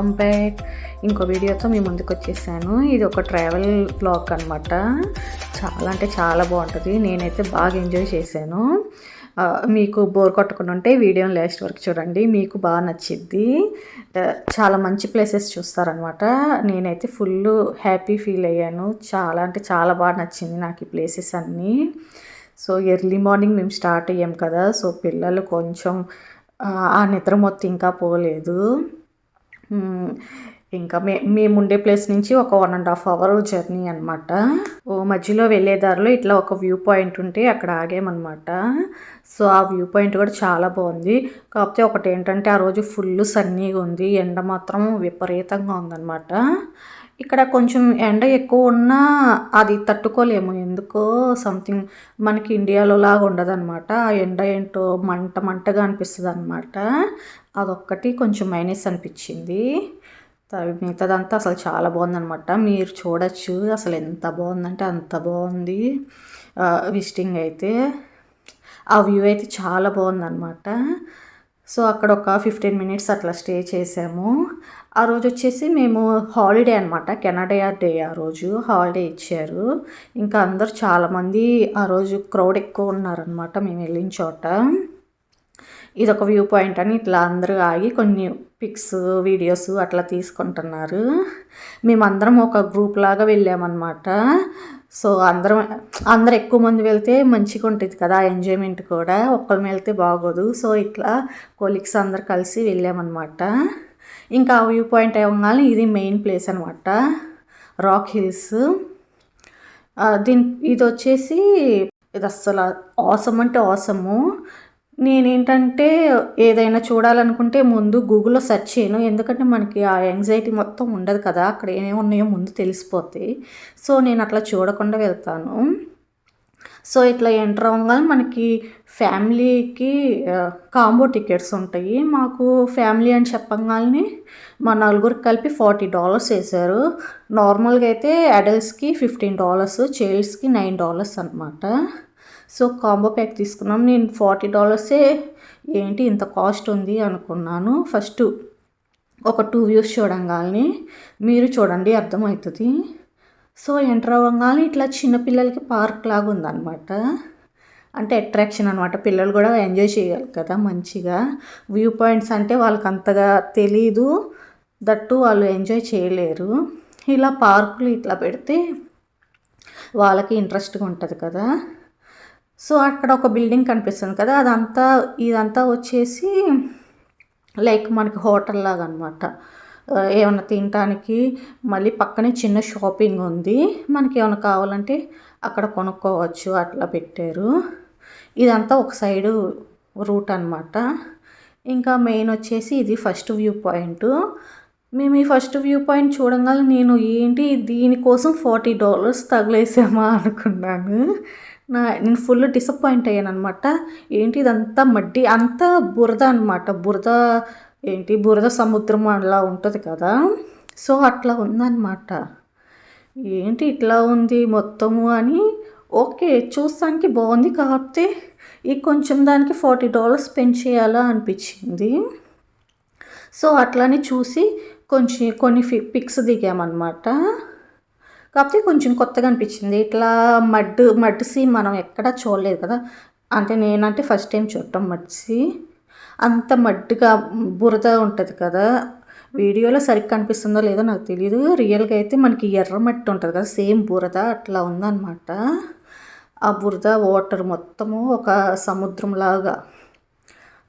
Back. ఇంకో వీడియోతో మీ ముందుకు వచ్చేసాను. ఇది ఒక ట్రావెల్ బ్లాగ్ అనమాట చాలా అంటే చాలా బాగుంటుంది. నేనైతే బాగా ఎంజాయ్ చేశాను. మీకు బోర్ కొట్టకుండా ఉంటే వీడియోని లాస్ట్ వరకు చూడండి. మీకు బాగా నచ్చిద్ది. చాలా మంచి ప్లేసెస్ చూస్తారనమాట నేనైతే ఫుల్ హ్యాపీ ఫీల్ అయ్యాను. చాలా అంటే చాలా బాగా నచ్చింది నాకు ఈ ప్లేసెస్ అన్నీ. సో ఎర్లీ మార్నింగ్ మేము స్టార్ట్ అయ్యాం కదా. సో పిల్లలు కొంచెం ఆ, నిద్ర మొత్తం ఇంకా పోలేదు. ఇంకా మే మేము ఉండే ప్లేస్ నుంచి ఒక one and half hour journey అనమాట ఓ మధ్యలో వెళ్ళే దారిలో ఇట్లా ఒక వ్యూ పాయింట్ ఉంటే అక్కడ ఆగామన్నమాట. సో ఆ వ్యూ పాయింట్ కూడా చాలా బాగుంది. కాకపోతే ఒకటి ఏంటంటే ఆ రోజు ఫుల్ సన్నీగా ఉంది ఎండ మాత్రం విపరీతంగా ఉందన్నమాట. ఇక్కడ కొంచెం ఎండ ఎక్కువ ఉన్నా అది తట్టుకోలేము. ఎందుకో సంథింగ్ మనకి ఇండియాలో లాగా ఉండదన్నమాట. ఆ ఎండ ఏంటో మంట మంటగా అనిపిస్తుంది అనమాట అదొక్కటి కొంచెం మైనస్ అనిపించింది. మిగతాదంతా అసలు చాలా బాగుందనమాట మీరు చూడొచ్చు అసలు ఎంత బాగుందంటే అంత బాగుంది. విజిటింగ్ అయితే. ఆ వ్యూ అయితే చాలా బాగుందన్నమాట. సో అక్కడ ఒక ఫిఫ్టీన్ మినిట్స్ అట్లా స్టే చేసాము. ఆ రోజు వచ్చేసి మేము హాలిడే అనమాట కెనడా డే ఆ రోజు. హాలిడే ఇచ్చారు. ఇంకా అందరు చాలామంది ఆ రోజు క్రౌడ్ ఎక్కువ ఉన్నారనమాట మేము వెళ్ళిన చోట. ఇది ఒక వ్యూ పాయింట్ అని ఇట్లా అందరూ ఆగి కొన్ని పిక్స్ వీడియోస్ అట్లా తీసుకుంటున్నారు. మేమందరం ఒక గ్రూప్ లాగా వెళ్ళామన్నమాట. సో అందరం అందరు ఎక్కువ మంది వెళ్తే మంచిగా ఉంటుంది కదా ఎంజాయ్మెంట్ కూడా. ఒక్కరిని వెళ్తే బాగోదు. సో ఇట్లా కొలీగ్స్ అందరు కలిసి వెళ్ళామన్నమాట. ఇంకా వ్యూ పాయింట్ అవ్వగానే ఇది మెయిన్ ప్లేస్ అనమాట రాక్ హిల్స్. దీని ఇది వచ్చేసి ఇది అస్సలు ఆసమ్ అంటే ఆసము నేనేంటంటే ఏదైనా చూడాలనుకుంటే ముందు గూగుల్లో సెర్చ్ చేయను. ఎందుకంటే మనకి ఆ యాంగ్జైటీ మొత్తం ఉండదు కదా. అక్కడ ఏమేమి ఉన్నాయో ముందు తెలిసిపోతాయి సో నేను అట్లా చూడకుండా వెళ్తాను. సో ఇట్లా ఎంటర్ అవ్వగానే మనకి ఫ్యామిలీకి కాంబో టికెట్స్ ఉంటాయి. మాకు ఫ్యామిలీ అని చెప్పగానే మా నలుగురికి కలిపి ఫార్టీ డాలర్స్ వేశారు. నార్మల్గా అయితే అడల్ట్స్కి ఫిఫ్టీన్ డాలర్స్ చైల్డ్స్కి నైన్ డాలర్స్ అనమాట సో కాంబో ప్యాక్ తీసుకున్నాం. నేను ఫార్టీ డాలర్సే ఏంటి ఇంత కాస్ట్ ఉంది అనుకున్నాను. ఫస్ట్ ఒక టూ వ్యూస్ చూడంగానే మీరు చూడండి అర్థమవుతుంది. సో ఎంటర్ అవ్వగానే ఇట్లా చిన్నపిల్లలకి పార్క్ లాగా ఉందన్నమాట. అంటే అట్రాక్షన్ అనమాట పిల్లలు కూడా ఎంజాయ్ చేయాలి కదా మంచిగా. వ్యూ పాయింట్స్ అంటే వాళ్ళకి అంతగా తెలీదు. దట్టు వాళ్ళు ఎంజాయ్ చేయలేరు. ఇలా పార్కులు ఇట్లా పెడితే వాళ్ళకి ఇంట్రెస్ట్గా ఉంటుంది కదా. సో అక్కడ ఒక బిల్డింగ్ కనిపిస్తుంది కదా అదంతా ఇదంతా వచ్చేసి లైక్ మనకి హోటల్ లాగా అనమాట ఏమైనా తినడానికి మళ్ళీ పక్కనే చిన్న షాపింగ్ ఉంది. మనకి ఏమైనా కావాలంటే అక్కడ కొనుక్కోవచ్చు అట్లా పెట్టారు. ఇదంతా ఒక సైడు రూట్ అనమాట ఇంకా మెయిన్ వచ్చేసి ఇది ఫస్ట్ వ్యూ పాయింట్. మేము ఈ ఫస్ట్ వ్యూ పాయింట్ చూడగానే నేను ఏంటి దీనికోసం ఫార్టీ డాలర్స్ తగిలేసామా అనుకున్నాను. నా నేను ఫుల్ డిసప్పాయింట్ అయ్యాను అనమాట ఏంటి ఇదంతా మడ్డి? అంతా బురద అనమాట బురద ఏంటి బురద సముద్రం అలా ఉంటుంది కదా. సో అట్లా ఉందన్నమాట. ఏంటి ఇట్లా ఉంది మొత్తము అని? ఓకే చూస్తానికి బాగుంది కాకపోతే ఈ కొంచెం దానికి ఫార్టీ డాలర్స్ స్పెండ్ చేయాలా అనిపించింది. సో అట్లానే చూసి కొంచెం కొన్ని పిక్స్ దిగామన్నమాట. కాకపోతే కొంచెం కొత్తగా అనిపించింది. ఇట్లా మడ్ మడ్ సీ మనం ఎక్కడా చూడలేదు కదా. అంటే నేనంటే ఫస్ట్ టైం చూడటం మడ్ సీ అంత మడ్డుగా బురద ఉంటుంది కదా. వీడియోలో సరిగ్గా కనిపిస్తుందో లేదో నాకు తెలియదు రియల్గా అయితే మనకి ఎర్ర మట్టి ఉంటుంది కదా. సేమ్ బురద అట్లా ఉందన్నమాట. ఆ బురద వాటర్ మొత్తము ఒక సముద్రంలాగా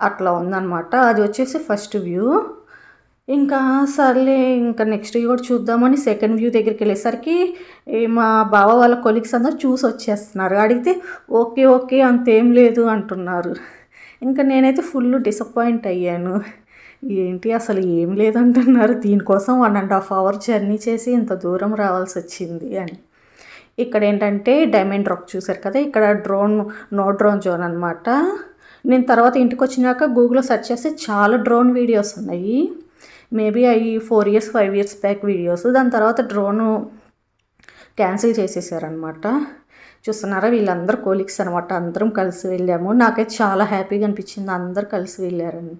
అట్లా ఉందన్నమాట. అది వచ్చేసి ఫస్ట్ వ్యూ. ఇంకా సర్లే ఇంకా నెక్స్ట్ కూడా చూద్దామని సెకండ్ వ్యూ దగ్గరికి వెళ్ళేసరికి మా బావ వాళ్ళ కొలీగ్స్ అందరూ చూసి వచ్చేస్తున్నారు. అడిగితే ఓకే ఓకే అంతేం లేదు అంటున్నారు. ఇంకా నేనైతే ఫుల్ డిసప్పాయింట్ అయ్యాను. ఏంటి అసలు ఏం లేదంటున్నారు. దీనికోసం one and half hour journey చేసి ఇంత దూరం రావాల్సి వచ్చింది అని. ఇక్కడ ఏంటంటే డైమండ్ రాక్ చూసారు కదా ఇక్కడ డ్రోన్ నో డ్రోన్ జోన్ అనమాట నేను తర్వాత ఇంటికి వచ్చినాక గూగుల్లో సెర్చ్ చేస్తే చాలా డ్రోన్ వీడియోస్ ఉన్నాయి. మేబీ అవి four years five years back videos. దాని తర్వాత డ్రోను క్యాన్సిల్ చేసేసారనమాట చూస్తున్నారా? వీళ్ళందరూ కోలీగ్స్ అనమాట అందరం కలిసి వెళ్ళాము. నాకైతే చాలా హ్యాపీగా అనిపించింది. అందరు కలిసి వెళ్ళారని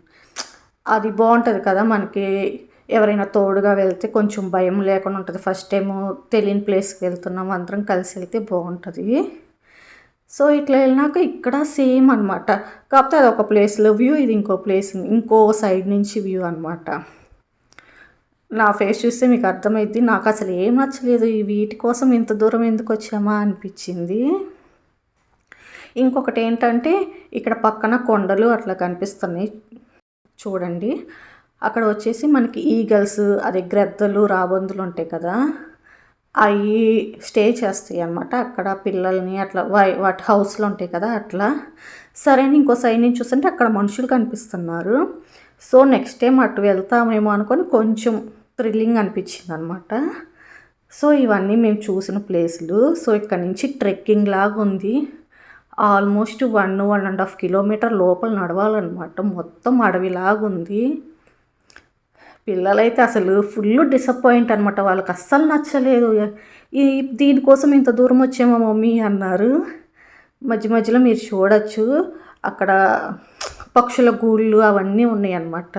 అది బాగుంటుంది కదా మనకి. ఎవరైనా తోడుగా వెళ్తే కొంచెం భయం లేకుండా ఉంటుంది. ఫస్ట్ టైం తెలియని ప్లేస్కి వెళ్తున్నాం. అందరం కలిసి వెళ్తే బాగుంటుంది. సో ఇట్లా వెళ్ళినాక ఇక్కడ సేమ్ అనమాట కాకపోతే అది ఒక ప్లేస్లో వ్యూ ఇది ఇంకో ప్లేస్ ఇంకో సైడ్ నుంచి వ్యూ అనమాట నా ఫేస్ చూస్తే మీకు అర్థమైంది నాకు అసలు ఏం నచ్చలేదు. ఈ వీటి కోసం ఇంత దూరం ఎందుకు వచ్చామా అనిపించింది. ఇంకొకటి ఏంటంటే ఇక్కడ పక్కన కొండలు అట్లా కనిపిస్తున్నాయి. చూడండి. అక్కడ వచ్చేసి మనకి ఈగల్స్ అదే గ్రద్దలు రాబందులు ఉంటాయి కదా. అవి స్టే చేస్తాయి అనమాట అక్కడ పిల్లల్ని అట్లా వై వాటి హౌస్లు ఉంటాయి కదా అట్లా. సరే ఇంకో సైడ్ నుంచి చూస్తుంటే అక్కడ మనుషులు కనిపిస్తున్నారు. సో నెక్స్ట్ టైం అటు వెళ్తామేమో అనుకొని కొంచెం థ్రిల్లింగ్ అనిపించింది అనమాట సో ఇవన్నీ మేము చూసిన ప్లేసులు. సో ఇక్కడ నుంచి ట్రెక్కింగ్ లాగా ఉంది. Almost one one and half kilometre లోపల నడవాలన్నమాట. మొత్తం అడవిలాగా ఉంది. పిల్లలైతే అసలు ఫుల్ డిసప్పాయింట్ అనమాట వాళ్ళకి అస్సలు నచ్చలేదు. ఈ దీనికోసం ఇంత దూరం వచ్చామా మమ్మీ అన్నారు. మధ్య మధ్యలో మీరు చూడొచ్చు. అక్కడ పక్షుల గూళ్ళు అవన్నీ ఉన్నాయి అన్నమాట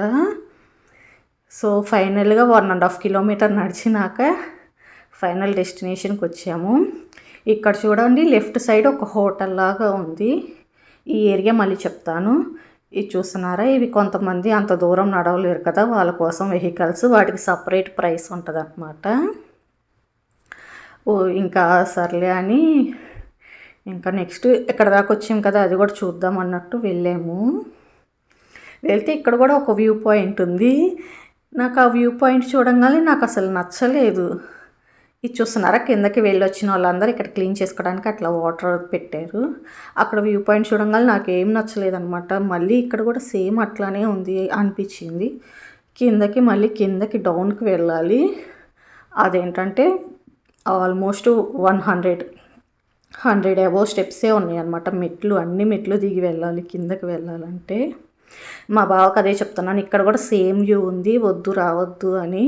సో ఫైనల్గా వన్ అండ్ హాఫ్ కిలోమీటర్ నడిచినాక ఫైనల్ డెస్టినేషన్కి వచ్చాము. ఇక్కడ చూడండి లెఫ్ట్ సైడ్ ఒక హోటల్ లాగా ఉంది. ఈ ఏరియా మళ్ళీ చెప్తాను. ఇది చూస్తున్నారా? ఇవి కొంతమంది అంత దూరం నడవలేరు కదా వాళ్ళ కోసం వెహికల్స్ వాటికి సపరేట్ ప్రైస్ ఉంటుంది అనమాట ఓ ఇంకా సర్లే అని ఇంకా నెక్స్ట్ ఇక్కడ దాకా వచ్చాం కదా అది కూడా చూద్దాం అన్నట్టు వెళ్ళాము. వెళ్తే ఇక్కడ కూడా ఒక వ్యూ పాయింట్ ఉంది. నాకు ఆ వ్యూ పాయింట్ చూడంగానే నాకు అసలు నచ్చలేదు. ఇది చూస్తున్నారా? కిందకి వెళ్ళి వచ్చిన వాళ్ళందరూ ఇక్కడ క్లీన్ చేసుకోవడానికి అట్లా వాటర్ పెట్టారు. అక్కడ వ్యూ పాయింట్ చూడంగానే నాకు ఏం నచ్చలేదనమాట మళ్ళీ ఇక్కడ కూడా సేమ్ అట్లానే ఉంది అనిపించింది. కిందకి మళ్ళీ కిందకి డౌన్కి వెళ్ళాలి. అదేంటంటే almost one hundred hundred above స్టెప్సే ఉన్నాయి అనమాట మెట్లు అన్ని మెట్లు దిగి వెళ్ళాలి కిందకి వెళ్ళాలంటే. మా బావకు అదే చెప్తున్నాను ఇక్కడ కూడా సేమ్ వ్యూ ఉంది వద్దు రావద్దు అని.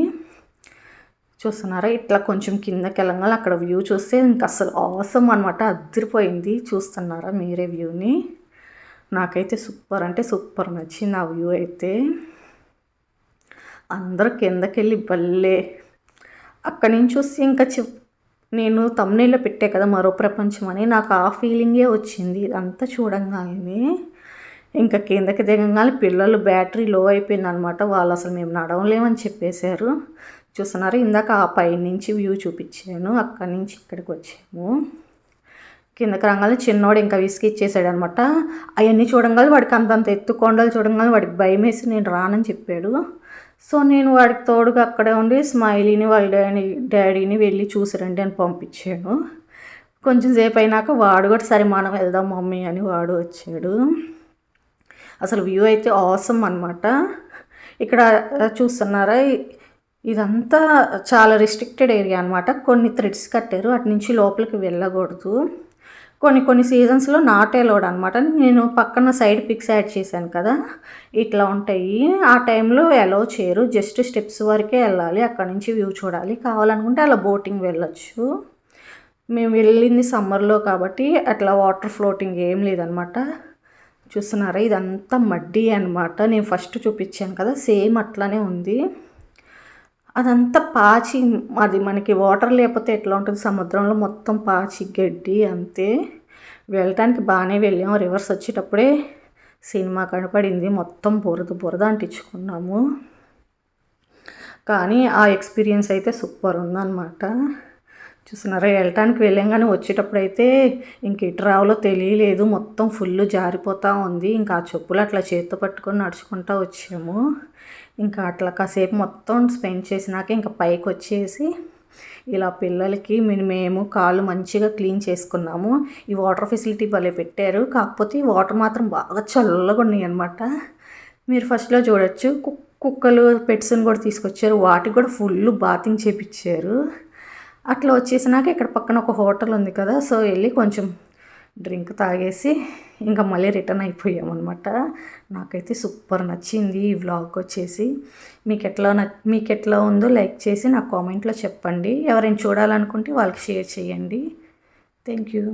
చూస్తున్నారా? ఇట్లా కొంచెం కిందకి వెళ్ళగానే అక్కడ వ్యూ చూస్తే ఇంకా అసలు అవసరం అనమాట అదిరిపోయింది. చూస్తున్నారా మీరే వ్యూని? నాకైతే సూపర్ అంటే సూపర్ నచ్చింది ఆ వ్యూ అయితే. అందరూ కిందకి వెళ్ళి భలే. అక్కడి నుంచి చూసి ఇంకా చెప్ నేను తమ్నేలో పెట్టే కదా మరో ప్రపంచం అని నాకు ఆ ఫీలింగే వచ్చింది. ఇదంతా చూడంగానే. ఇంకా కిందకి దిగంగానే పిల్లలు బ్యాటరీ లో అయిపోయింది అనమాట వాళ్ళు అసలు మేము నడవలేమని చెప్పేశారు. చూస్తున్నారు ఇందాక ఆ పై నుంచి వ్యూ చూపించాను. అక్కడి నుంచి ఇక్కడికి వచ్చాము. కిందకి రంగానే చిన్నోడు ఇంకా విసిగిచ్చేసాడు అనమాట అవన్నీ చూడంగానే వాడికి అంతంత ఎత్తు కొండలు చూడంగానే వాడికి భయం వేసి నేను రానని చెప్పాడు. సో నేను వాడికి తోడుగా అక్కడే ఉండి స్మైలీని వాళ్ళ డాడీ డాడీని వెళ్ళి చూసిరండి అని పంపించాను కొంచెం సేపు అయినాక వాడు కూడా సరే మనం వెళ్దాం మమ్మీ అని వాడు వచ్చాడు. అసలు వ్యూ అయితే ఆసమ్ అనమాట ఇక్కడ చూస్తున్నారా? ఇదంతా చాలా రిస్ట్రిక్టెడ్ ఏరియా అనమాట కొన్ని థ్రెడ్స్ కట్టారు అటు నుంచి లోపలికి వెళ్ళకూడదు. కొన్ని కొన్ని సీజన్స్లో నాట్ అలౌడ్ అనమాట నేను పక్కన సైడ్ పిక్స్ యాడ్ చేశాను కదా ఇట్లా ఉంటాయి. ఆ టైంలో అలో చేయరు. జస్ట్ స్టెప్స్ వరకే వెళ్ళాలి అక్కడ నుంచి వ్యూ చూడాలి. కావాలనుకుంటే అలా బోటింగ్ వెళ్ళొచ్చు. మేము వెళ్ళింది సమ్మర్లో కాబట్టి అట్లా వాటర్ ఫ్లోటింగ్ ఏం లేదనమాట చూస్తున్నారా? ఇదంతా మడ్డీ అనమాట నేను ఫస్ట్ చూపించాను కదా సేమ్ అట్లానే ఉంది. అదంతా పాచి అది మనకి వాటర్ లేకపోతే ఎట్లా ఉంటుంది? సముద్రంలో మొత్తం పాచి గడ్డి అంతే. వెళ్ళటానికి బాగానే వెళ్ళాం. రివర్స్ వచ్చేటప్పుడే సినిమా కనపడింది. మొత్తం బురద బురద అంటించుకున్నాము. కానీ ఆ ఎక్స్పీరియన్స్ అయితే సూపర్ ఉందన్నమాట. చూస్తున్నారా వెళ్ళటానికి వెళ్ళాం కానీ వచ్చేటప్పుడు అయితే ఇంక ఇటు రావాలో తెలియలేదు. మొత్తం ఫుల్ జారిపోతూ ఉంది. ఇంకా ఆ చెప్పులు అట్లా చేతితో పట్టుకొని నడుచుకుంటూ వచ్చాము. ఇంకా అట్లా కాసేపు మొత్తం స్పెండ్ చేసినాక ఇంకా పైకి వచ్చేసి ఇలా పిల్లలకి మేము కాళ్ళు మంచిగా క్లీన్ చేసుకున్నాము. ఈ వాటర్ ఫెసిలిటీ భలే పెట్టారు. కాకపోతే ఈ వాటర్ మాత్రం బాగా చల్లగా ఉన్నాయి అనమాట మీరు ఫస్ట్లో చూడొచ్చు. కుక్కలు పెట్స్ని కూడా తీసుకొచ్చారు. వాటికి కూడా ఫుల్ బాతింగ్ చేపించారు అట్లా వచ్చేసినాక ఇక్కడ పక్కన ఒక హోటల్ ఉంది కదా సో వెళ్ళి కొంచెం డ్రింక్ తాగేసి ఇంకా మళ్ళీ రిటర్న్ అయిపోయామన్నమాట. నాకైతే సూపర్ నచ్చింది ఈ వ్లాగ్ వచ్చేసి. మీకు ఎట్లా మీకు ఎట్లా ఉందో లైక్ చేసి నాకు కామెంట్లో చెప్పండి. ఎవరైనా చూడాలనుకుంటే వాళ్ళకి షేర్ చేయండి. Thank you